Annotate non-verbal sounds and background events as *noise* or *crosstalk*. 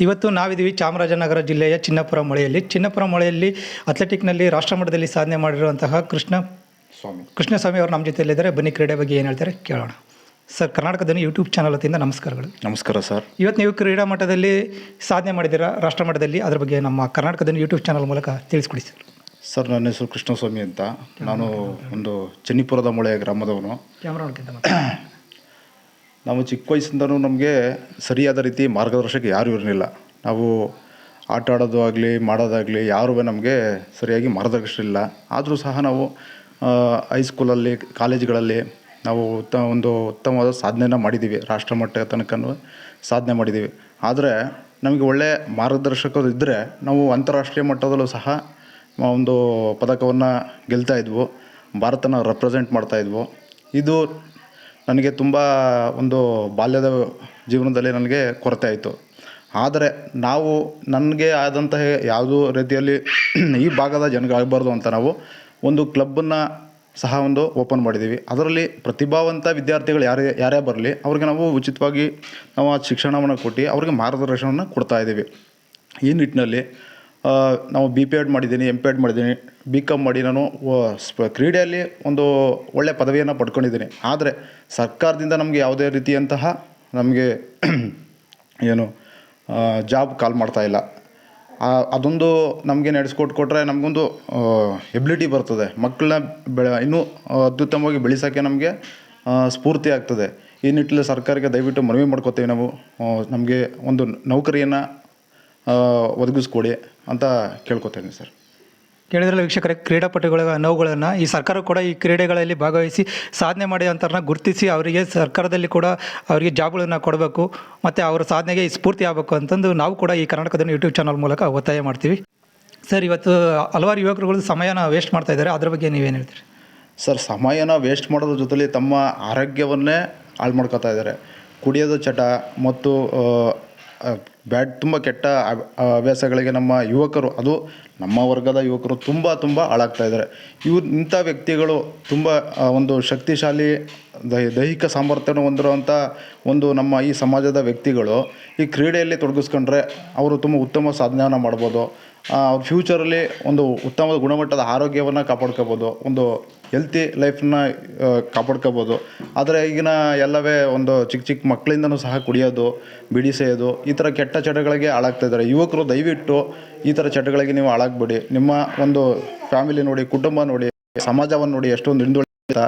ಇವತ್ತು ನಾವಿದ್ದೀವಿ ಚಾಮರಾಜನಗರ ಜಿಲ್ಲೆಯ ಚಿನ್ನಪುರ ಮೊಳೆಯಲ್ಲಿ ಚಿನ್ನಪುರ ಮೊಳೆಯಲ್ಲಿ ಅಥ್ಲೆಟಿಕ್ನಲ್ಲಿ ರಾಷ್ಟ್ರಮಟ್ಟದಲ್ಲಿ ಸಾಧನೆ ಮಾಡಿರುವಂತಹ ಕೃಷ್ಣ ಸ್ವಾಮಿ. ಕೃಷ್ಣಸ್ವಾಮಿ ಅವರು ನಮ್ಮ ಜೊತೆಯಲ್ಲಿದ್ದಾರೆ. ಬನ್ನಿ ಕ್ರೀಡೆ ಬಗ್ಗೆ ಏನು ಹೇಳ್ತಾರೆ ಕೇಳೋಣ. ಸರ್ ಕರ್ನಾಟಕದಲ್ಲಿ ಯೂಟ್ಯೂಬ್ ಚಾನಲ್ ವತಿಯಿಂದ ನಮಸ್ಕಾರಗಳು. ನಮಸ್ಕಾರ ಸರ್. ಇವತ್ತು ನೀವು ಕ್ರೀಡಾ ಮಟ್ಟದಲ್ಲಿ ಸಾಧನೆ ಮಾಡಿದ್ದೀರಾ? ರಾಷ್ಟ್ರ ಮಟ್ಟದಲ್ಲಿ ಅದ್ರ ಬಗ್ಗೆ ನಮ್ಮ ಕರ್ನಾಟಕದ ಯೂಟ್ಯೂಬ್ ಚಾನಲ್ ಮೂಲಕ ತಿಳಿಸ್ಕೊಡಿ ಸರ್. ಸರ್ ನನ್ನ ಹೆಸರು ಕೃಷ್ಣಸ್ವಾಮಿ ಅಂತ. ನಾನು ಒಂದು ಚೆನ್ನಿಪುರದ ಮೊಳೆ ಗ್ರಾಮದವನು. ನಾವು ಚಿಕ್ಕ ವಯಸ್ಸಿಂದನೂ ನಮಗೆ ಸರಿಯಾದ ರೀತಿ ಮಾರ್ಗದರ್ಶಕ ಯಾರೂ ಇರಲಿಲ್ಲ. ನಾವು ಆಟ ಆಡೋದು ಆಗಲಿ, ಮಾಡೋದಾಗಲಿ ಯಾರೂ ನಮಗೆ ಸರಿಯಾಗಿ ಮಾರ್ಗದರ್ಶನ ಇಲ್ಲ ಆದರೂ ಸಹ ನಾವು ಹೈಸ್ಕೂಲಲ್ಲಿ ಕಾಲೇಜ್ಗಳಲ್ಲಿ ನಾವು ಉತ್ತ, ಒಂದು ಉತ್ತಮವಾದ ಸಾಧನೆನ ಮಾಡಿದ್ದೀವಿ ರಾಷ್ಟ್ರ ಮಟ್ಟ ತನಕನೂ ಸಾಧನೆ ಮಾಡಿದ್ದೀವಿ ಆದರೆ ನಮಗೆ ಒಳ್ಳೆಯ ಮಾರ್ಗದರ್ಶಕರು ಇದ್ದರೆ ನಾವು ಅಂತಾರಾಷ್ಟ್ರೀಯ ಮಟ್ಟದಲ್ಲೂ ಸಹ ಒಂದು ಪದಕವನ್ನು ಗೆಲ್ತಾಯಿದ್ವು ಭಾರತನ ರೆಪ್ರೆಸೆಂಟ್ ಮಾಡ್ತಾಯಿದ್ವು ಇದು ನನಗೆ ತುಂಬ ಒಂದು ಬಾಲ್ಯದ ಜೀವನದಲ್ಲಿ ನನಗೆ ಕೊರತೆ ಆಯಿತು. ಆದರೆ ನಾವು ನನಗೆ ಆದಂತಹ ಯಾವುದೋ ರೀತಿಯಲ್ಲಿ ಈ ಭಾಗದ ಜನಗಳಾಗಬಾರ್ದು ಅಂತ ನಾವು ಒಂದು ಕ್ಲಬ್ಬನ್ನು ಸಹ ಒಂದು ಓಪನ್ ಮಾಡಿದ್ದೀವಿ. ಅದರಲ್ಲಿ ಪ್ರತಿಭಾವಂತ ವಿದ್ಯಾರ್ಥಿಗಳು ಯಾರೇ ಯಾರೇ ಬರಲಿ ಅವ್ರಿಗೆ ನಾವು ಉಚಿತವಾಗಿ ನಾವು ಆ ಶಿಕ್ಷಣವನ್ನು ಕೊಟ್ಟು ಅವ್ರಿಗೆ ಮಾರ್ಗದರ್ಶನವನ್ನು ಕೊಡ್ತಾ ಇದ್ದೀವಿ. ಈ ನಿಟ್ಟಿನಲ್ಲಿ ನಾವು ಬಿ ಪಿ ಎಡ್ ಮಾಡಿದ್ದೀನಿ ಎಂ ಪಿ ಎಡ್ ಮಾಡಿದ್ದೀನಿ ಬಿ ಕಾಮ್ ಮಾಡಿ ನಾನು ಕ್ರೀಡೆಯಲ್ಲಿ ಒಂದು ಒಳ್ಳೆಯ ಪದವಿಯನ್ನು ಪಡ್ಕೊಂಡಿದ್ದೀನಿ. ಆದರೆ ಸರ್ಕಾರದಿಂದ ನಮಗೆ ಯಾವುದೇ ರೀತಿಯಂತಹ ನಮಗೆ *clears throat* ಏನು ಜಾಬ್ ಕಾಲ್ ಮಾಡ್ತಾ ಇಲ್ಲ. ಅದೊಂದು ನಮಗೆ ನಡೆಸ್ಕೊಟ್ಟು ಕೊಟ್ಟರೆ ನಮಗೊಂದು ಎಬಿಲಿಟಿ ಬರ್ತದೆ. ಮಕ್ಕಳನ್ನ ಬೆಳೆ, ಇನ್ನೂ ಅತ್ಯುತ್ತಮವಾಗಿ ಬೆಳೆಸೋಕ್ಕೆ ನಮಗೆ ಸ್ಫೂರ್ತಿ ಆಗ್ತದೆ. ಈ ನಿಟ್ಟಿನಲ್ಲಿ ಸರ್ಕಾರಕ್ಕೆ ದಯವಿಟ್ಟು ಮನವಿ ಮಾಡ್ಕೋತೇವೆ ನಾವು. ನಮಗೆ ಒಂದು ನೌಕರಿಯನ್ನು ಒದಗಿಸ್ಕೊಡಿ ಅಂತ ಕೇಳ್ಕೊತೇನೆ ಸರ್. ಕೇಳಿದ್ರಲ್ಲ ವೀಕ್ಷಕರೇ ಕ್ರೀಡಾಪಟುಗಳ ನೋವುಗಳನ್ನು ಈ ಸರ್ಕಾರ ಕೂಡ ಈ ಕ್ರೀಡೆಗಳಲ್ಲಿ ಭಾಗವಹಿಸಿ ಸಾಧನೆ ಮಾಡಿದಂಥವ್ರನ್ನ ಗುರುತಿಸಿ ಅವರಿಗೆ ಸರ್ಕಾರದಲ್ಲಿ ಕೂಡ ಅವರಿಗೆ ಜಾಬ್ಗಳನ್ನು ಕೊಡಬೇಕು ಮತ್ತು ಅವರ ಸಾಧನೆಗೆ ಸ್ಫೂರ್ತಿ ಆಗಬೇಕು ಅಂತಂದು ನಾವು ಕೂಡ ಈ ಕರ್ನಾಟಕದ ಯೂಟ್ಯೂಬ್ ಚಾನಲ್ ಮೂಲಕ ಒತ್ತಾಯ ಮಾಡ್ತೀವಿ. ಸರ್ ಇವತ್ತು ಹಲವಾರು ಯುವಕರುಗಳು ಸಮಯನ ವೇಸ್ಟ್ ಮಾಡ್ತಾ ಇದ್ದಾರೆ. ಅದ್ರ ಬಗ್ಗೆ ನೀವೇನು ಹೇಳ್ತೀರಿ? ಸರ್ ಸಮಯನ ವೇಸ್ಟ್ ಮಾಡೋದ್ರ ಜೊತೆಲಿ ತಮ್ಮ ಆರೋಗ್ಯವನ್ನೇ ಹಾಳು ಮಾಡ್ಕೊತಾ ಇದ್ದಾರೆ. ಕುಡಿಯೋದು ಚಟ ಮತ್ತು ಬ್ಯಾಡ್, ತುಂಬ ಕೆಟ್ಟ ಹವ್ಯಾಸಗಳಿಗೆ ನಮ್ಮ ಯುವಕರು, ಅದು ನಮ್ಮ ವರ್ಗದ ಯುವಕರು ತುಂಬ ತುಂಬ ಹಾಳಾಗ್ತಾ ಇದ್ದಾರೆ ಇವ್ರು, ಇಂಥ ವ್ಯಕ್ತಿಗಳು ತುಂಬ ಒಂದು ಶಕ್ತಿಶಾಲಿ, ದೈ, ದೈಹಿಕ ಸಾಮರ್ಥ್ಯವನ್ನು ಹೊಂದಿರುವಂಥ ಒಂದು ನಮ್ಮ ಈ ಸಮಾಜದ ವ್ಯಕ್ತಿಗಳು ಈ ಕ್ರೀಡೆಯಲ್ಲಿ ತೊಡಗಿಸ್ಕೊಂಡ್ರೆ ಅವರು ತುಂಬ ಉತ್ತಮ ಸಾಧನೆಯನ್ನು ಮಾಡ್ಬೋದು. ಅವ್ರ ಫ್ಯೂಚರಲ್ಲಿ ಒಂದು ಉತ್ತಮ ಗುಣಮಟ್ಟದ ಆರೋಗ್ಯವನ್ನು ಕಾಪಾಡ್ಕೋಬೋದು, ಒಂದು ಹೆಲ್ತಿ ಲೈಫನ್ನ ಕಾಪಾಡ್ಕೋಬೋದು. ಆದರೆ ಈಗಿನ ಎಲ್ಲವೇ ಒಂದು ಚಿಕ್ಕ ಚಿಕ್ಕ ಮಕ್ಕಳಿಂದನೂ ಸಹ ಕುಡಿಯೋದು ಬಿಡಿ ಸೇಯೋದು ಈ ಥರ ಕೆಟ್ಟ ಚಟಗಳಿಗೆ ಹಾಳಾಗ್ತಾ ಇದ್ದಾರೆ. ಯುವಕರು ದಯವಿಟ್ಟು ಈ ಥರ ಚಟಗಳಿಗೆ ನೀವು ಹಾಳಾಗಬೇಡಿ. ನಿಮ್ಮ ಒಂದು ಫ್ಯಾಮಿಲಿ ನೋಡಿ, ಕುಟುಂಬ ನೋಡಿ, ಸಮಾಜವನ್ನು ನೋಡಿ ಎಷ್ಟೊಂದು ಹಿಂದುಳಿದ